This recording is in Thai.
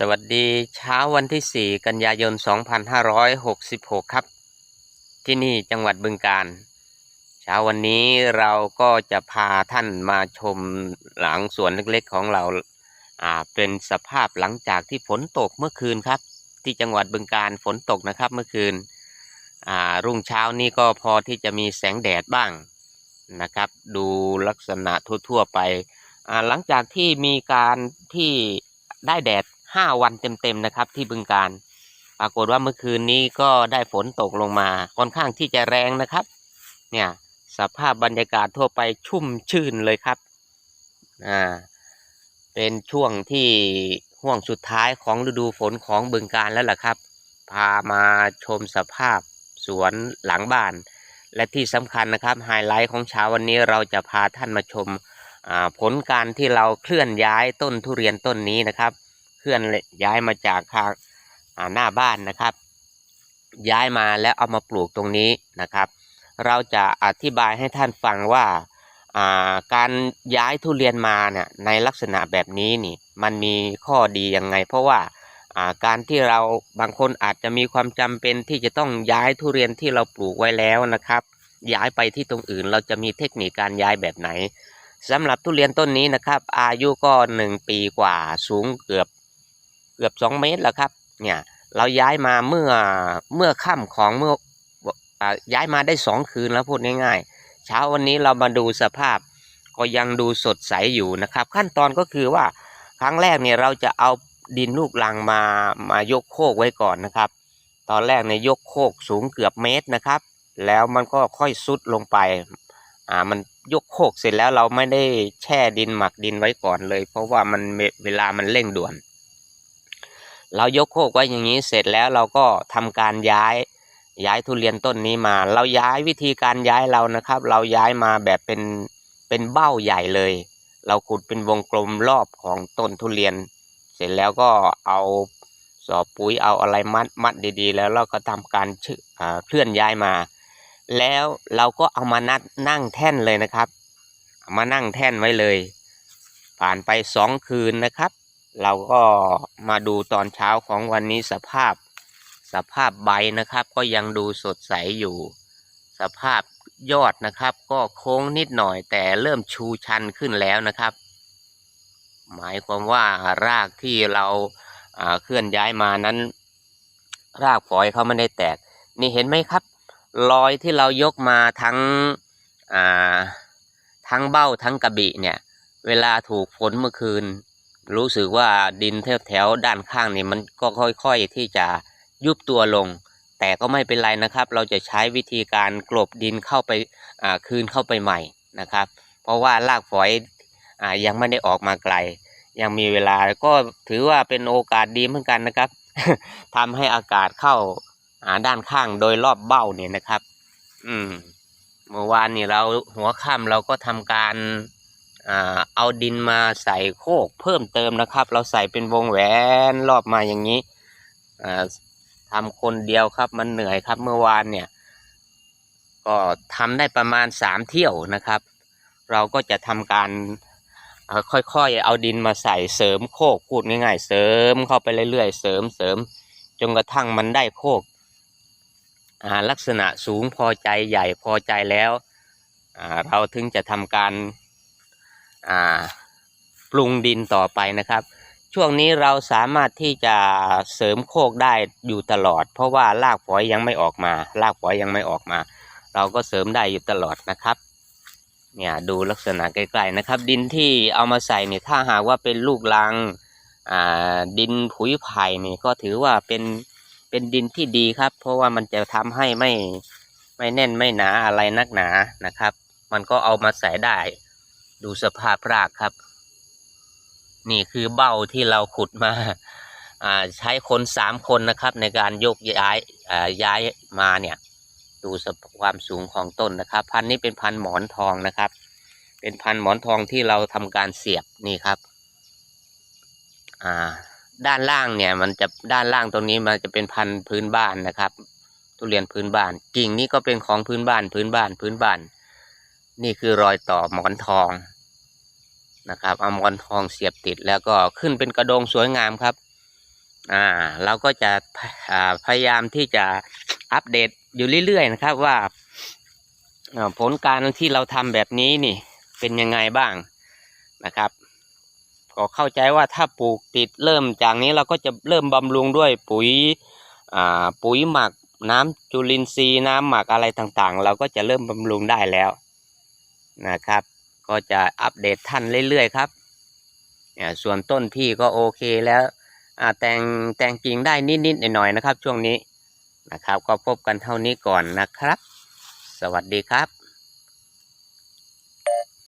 สวัสดีเช้าวันที่ 4 กันยายน 2566 ครับ ที่นี่จังหวัดบึงกาฬเช้าวันนี้เราก็จะพาท่านมาชมหลังสวนเล็กๆของเราอ่าเป็นสภาพหลังจากที่ฝนตกเมื่อคืนครับ ที่จังหวัดบึงกาฬฝนตกนะครับเมื่อคืนอ่ารุ่งเช้านี้ก็พอที่จะมีแสงแดดบ้างนะครับ ดูลักษณะทั่วๆไปอ่าหลังจากที่มีการที่ได้แดด 5วันเต็มๆนะครับ ที่บึงการ ปรากฏว่าเมื่อคืนนี้ก็ได้ฝนตกลงมาค่อนข้างที่จะแรงนะครับ เนี่ยสภาพบรรยากาศทั่วไปชุ่มชื่นเลยครับอ่าเป็นช่วงที่ห่วงสุดท้ายของฤดูฝนของบึงการแล้วล่ะครับ พามาชมสภาพสวนหลังบ้าน และที่สำคัญนะครับไฮไลท์ของเช้าวันนี้เราจะพาท่านมาชมอ่าผลการที่เราเคลื่อนย้ายต้นทุเรียนต้นนี้นะครับ ลื่อนย้ายมาจากทางหน้าบ้านนะครับ ย้ายมาแล้วเอามาปลูกตรงนี้นะครับ เราจะอธิบายให้ท่านฟังว่าการย้ายทุเรียนมาเนี่ยในลักษณะแบบนี้นี่มันมีข้อดียังไง เพราะว่าอ่าการที่เราบางคนอาจจะมีความจำเป็นที่จะต้องย้ายทุเรียนที่เราปลูกไว้แล้วนะครับ ย้ายไปที่ตรงอื่น เราจะมีเทคนิคการย้ายแบบไหนสำหรับทุเรียนต้นนี้นะครับ อายุก็หนึ่งปีกว่าสูงเกือบ เกือบสองเมตรแล้วครับ เนี่ยเราย้ายมาเมื่อเมื่อค่ำของเมื่ออย้ายมาได้สองคืนแล้วพูดง่ายๆ เช้าวันนี้เรามาดูสภาพ ก็ยังดูสดใสอยู่นะครับ ขั้นตอนก็คือว่าครั้งแรกเนี่ยเราจะเอาดินลูกลังมามายกโคกไว้ก่อนนะครับ ตอนแรกเนี่ยยกโคกสูงเกือบเมตรนะครับ แล้วมันก็ค่อยซุดลงไปอ่ามันยกโคกเสร็จแล้วเราไม่ได้แช่ดินหมักดินไว้ก่อนเลย เพราะว่ามันเวลามันเร่งด่วน เรายกโคกไว้อย่างนี้เสร็จแล้วเราก็ทำการย้ายย้ายทุเรียนต้นนี้มา เราย้ายวิธีการย้ายเรานะครับ เราย้ายมาแบบเป็นเป็นเบ้าใหญ่เลย เราขุดเป็นวงกลมรอบของต้นทุเรียน เสร็จแล้วก็เอาสอบปุ๋ยเอาอะไรมัดมัดดีๆ แล้วเราก็ทำการเคลื่อนย้ายมา แล้วเราก็เอามานัดนั่งแท่นเลยนะครับามานั่งแท่นไว้เลย ผ่านไปสองคืนนะครับ เราก็มาดูตอนเช้าของวันนี้สภาพสภาพใบนะครับ ก็ยังดูสดใสอยู่ สภาพยอดนะครับ ก็โค้งนิดหน่อยแต่เริ่มชูชันขึ้นแล้วนะครับ หมายความว่ารากที่เราเคลื่อนย้ายมานั้น รากฝอยเขาไม่ได้แตก นี่เห็นไหมครับ รอยที่เรายกมาทั้งทั้งเบ้าทั้งกระบี่เนี่ย เวลาถูกฝนเมื่อคืน รู้สึกว่าดินแถวๆด้านข้างนี่มันก็ค่อยๆที่จะยุบตัวลง แต่ก็ไม่เป็นไรนะครับ เราจะใช้วิธีการกลบดินเข้าไปคืนเข้าไปใหม่นะครับ เพราะว่ารากฝอยอยังไม่ได้ออกมาไกล ยังมีเวลาก็ถือว่าเป็นโอกาสดีเหมือนกันนะครับทำให้อากาศเข้าาด้านข้างโดยรอบเบ้าเนี่ยนะครับ อืมเมื่อวานนี่เราหัวค่ำเราก็ทำการ เอาดินมาใส่โคกเพิ่มเติมนะครับ เราใส่เป็นวงแหวนรอบมาอย่างนี้ทำคนเดียวครับมันเหนื่อยครับเมื่อวานเนี่ย ก็ทำได้ประมาณสามเที่ยวนะครับ เราก็จะทำการค่อยๆ เอาดินมาใส่เสริมโคกพูดง่ายๆ เสริมเข้าไปเรื่อยๆ เสริมเสริมจนกระทั่งมันได้โคกลักษณะสูงพอใจใหญ่พอใจแล้ว เราถึงจะทำการ ปรุงดินต่อไปนะครับ ช่วงนี้เราสามารถที่จะเสริมโคกได้อยู่ตลอด เพราะว่ารากฝอยยังไม่ออกมา รากฝอยยังไม่ออกมา เราก็เสริมได้อยู่ตลอดนะครับเนี่ยดูลักษณะใกล้ๆนะครับ ดินที่เอามาใส่เนี่ยถ้าหากว่าเป็นลูกรังดินผุยไผ่นี่ก็ถือว่าเป็นเป็นดินที่ดีครับ เพราะว่ามันจะทำให้ไม่ไม่แน่นไม่หนาอะไรนักหนานะครับ มันก็เอามาใส่ได้ ดูสภาพรากครับ นี่คือเบ้าที่เราขุดมาใช้คนสามคนนะครับ ในการยกย้ายย้ายมาเนี่ย ดูสความสูงของต้นนะครับ พันนี้เป็นพันหมอนทองนะครับ เป็นพันหมอนทองที่เราทำการเสียบนี่ครับด้านล่างเนี่ยมันจะด้านล่างตรงนี้มันจะเป็นพันพื้นบ้านนะครับ ทุเรียนพื้นบ้านกิ่งนี้ก็เป็นของพื้นบ้านพื้นบ้านพื้นบ้าน นี่คือรอยต่อหมอนทองนะครับเอาหมอนทองเสียบติดแล้วก็ขึ้นเป็นกระโดงสวยงามครับ อ่า เราก็จะพยายามที่จะอัปเดตอยู่เรื่อยๆนะครับว่าอ่าผลการที่เราทำแบบนี้นี่เป็นยังไงบ้างนะครับก็เข้าใจว่าถ้าปลูกติดเริ่มจากนี้เราก็จะเริ่มบำรุงด้วยปุ๋ยอ่าปุ๋ยหมักน้ำจุลินทรีย์น้ำหมักอะไรต่างๆ เราก็จะเริ่มบำรุงได้แล้ว นะครับ ก็จะอัปเดตท่านเรื่อยๆครับอ่าส่วนต้นพี่ก็โอเคแล้วแต่งแต่งกิ่งได้นิดๆหน่อยๆนะครับ ช่วงนี้นะครับ ก็พบกันเท่านี้ก่อนนะครับ สวัสดีครับ